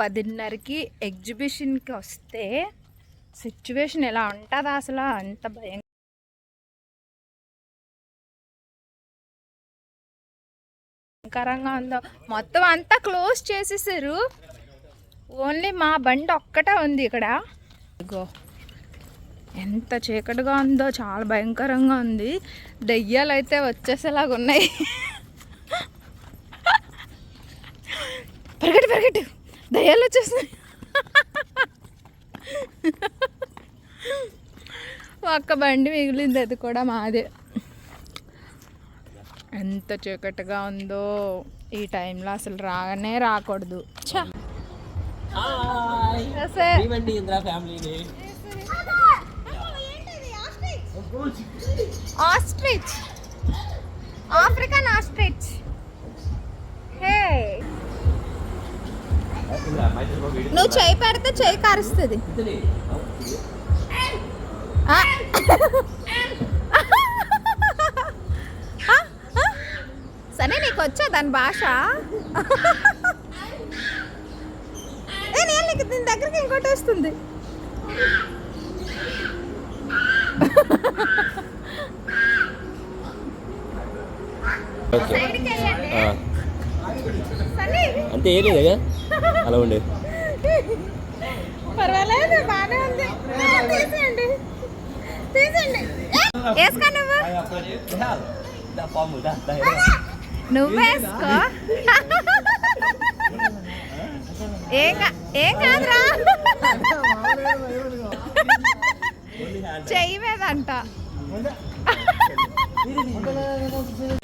పదిన్నరకి ఎగ్జిబిషన్కి వస్తే సిచ్యువేషన్ ఎలా ఉంటుందా అసలు? అంత భయం. భయంకరంగా ఉందో. మొత్తం అంతా క్లోజ్ చేసేసారు. ఓన్లీ మా బండి ఒక్కటే ఉంది ఇక్కడ. ఇగో ఎంత చీకటిగా ఉందో చాలా భయంకరంగా ఉంది. దెయ్యాలు అయితే వచ్చేసేలాగా ఉన్నాయి పరిగెట్టు పరిగెట్టు. దయ్యాలు వచ్చేస్తున్నాయి ఒక్క బండి మిగిలింది అది కూడా మాదే. ఎంత చీకటిగా ఉందో ఈ టైంలో అసలు రాగానే రాకూడదు. ఆస్ట్రిచ్ ఆఫ్రికన్ ఆస్ట్రిచ్ నువ్వు చేయి పెడితే చేయి కారుస్తుంది. సరే నీకు వచ్చా దాని భాష? నేను నీకు దీని దగ్గరికి ఇంకోటి వస్తుంది. ఓకే. అంతే ఏం లేదా అలా ఉండే. పర్వాలేదు బాగానే ఉంది. ఆ, తీసేయండి. తీసేయండి. ఏ, కాదురా. చెయ్యి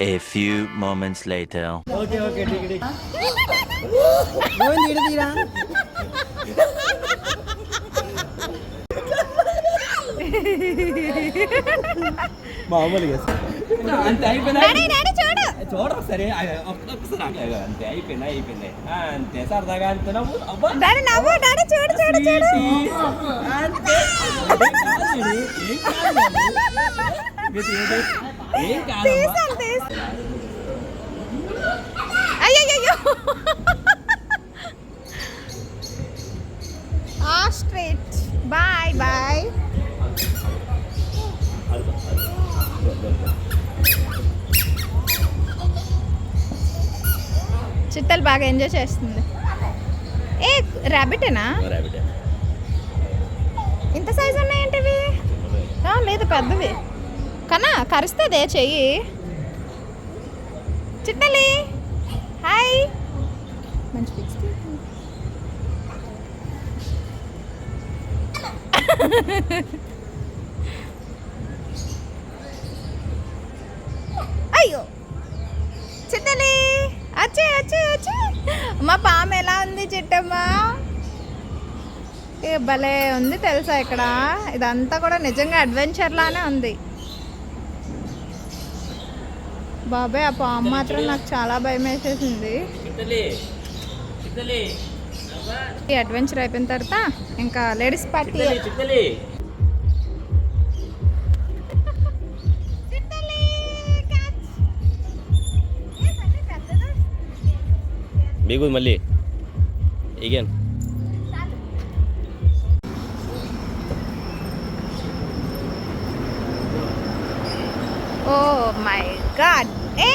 A few moments later. Okay okay ఠీక్ ఠీక్ మామూలుగా. అంతే అయిపోయినా? చూడరు సరే ఆగలేదు అంతే అయిపోయింది అయిపోయింది. అంతే సరదాగా అంతే నవ్వు నవ్వు డాడీ చూడు చూడు చూడు. ఏం కాదు ఇది, బాయ్ బాయ్ చిట్టలు బాగా ఎంజాయ్ చేస్తుంది. ఏ ర్యాబిటేనా ఇంత సైజు ఉన్నాయేంటివి లేదు పెద్దవి. కన్నా కరుస్తుందే చెయ్యి. చిట్టలి హాయ్ అయ్యో. చిట్టలి అచ్చే అచ్చే అచ్చే. మా పాము ఎలా ఉంది చిట్టమ్మ? భలే ఉంది తెలుసా ఇక్కడ? ఇదంతా కూడా నిజంగా అడ్వెంచర్ లానే ఉంది. బాబాయ్ ఆ పాము మాత్రం నాకు చాలా భయం వేసేసింది ఈ అడ్వెంచర్ అయిపోయిన తర్వాత ఇంకా లేడీస్ పార్టీ చిత్తలి చిత్తలి మీకు మళ్ళీ ఇగన్ ఓ మై గాడ్ ఏ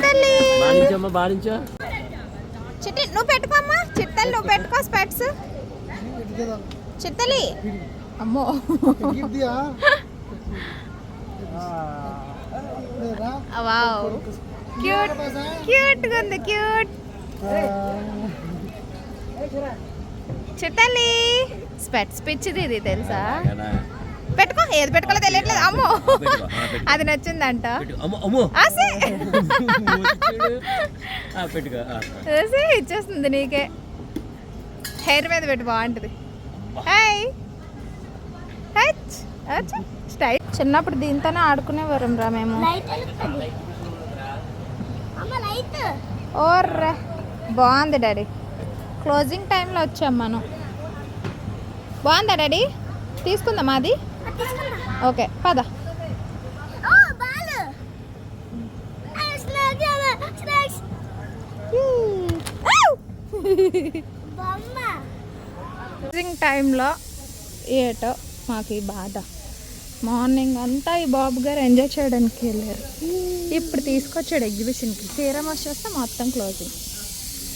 బాధించమ్మా బాధించా చిట్టి నువ్వు పెట్టుకోమ్మా. చిట్టలు నువ్వు పెట్టుకో స్పెట్స్. చిట్టలి అమ్మో. వావ్. క్యూట్ క్యూట్ ఉంది క్యూట్. చిట్టలి స్పెట్స్ పిచ్చిది ఇది తెలుసా? పెట్టుకో ఏది పెట్టుకోలో తెలియట్లేదు. అమ్మో. అది నచ్చిందంట. అమ్మో అమ్మో. ఆసే ఆ, పెట్టుకో ఆ. చూసి ఇచ్చేస్తుంది నీకే. హెయిర్ మీద పెట్టి బాగుంటుంది. హాయ్ హచ్ హచ్ స్టైల్. చిన్నప్పుడు దీంతోనే ఆడుకునేవారం రా మేము. ఓర్రే బాగుంది డాడీ. క్లోజింగ్ టైంలో వచ్చాం మనం. బాగుందా డాడీ? తీసుకుందాం అది? ఓకే పద. క్లోజింగ్ టైంలో ఏటో మాకు ఈ బాధ. మార్నింగ్ అంతా ఈ బాబు గారు ఎంజాయ్ చేయడానికి వెళ్ళారు. ఇప్పుడు తీసుకొచ్చాడు ఎగ్జిబిషన్కి తీరం వచ్చేస్తే మొత్తం క్లోజింగ్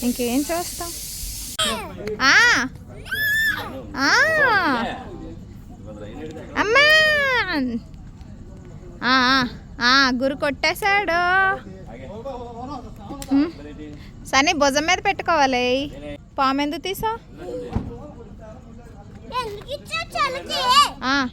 ఇంకేం చేస్తాం? ఆ! ఆ! అమ్మా! ఆ, ఆ, ఆ, గురు కొట్టేశాడు. సనీ భుజం మీద పెట్టుకోవాలి. పాము ఎందుకు తీసా ఆ.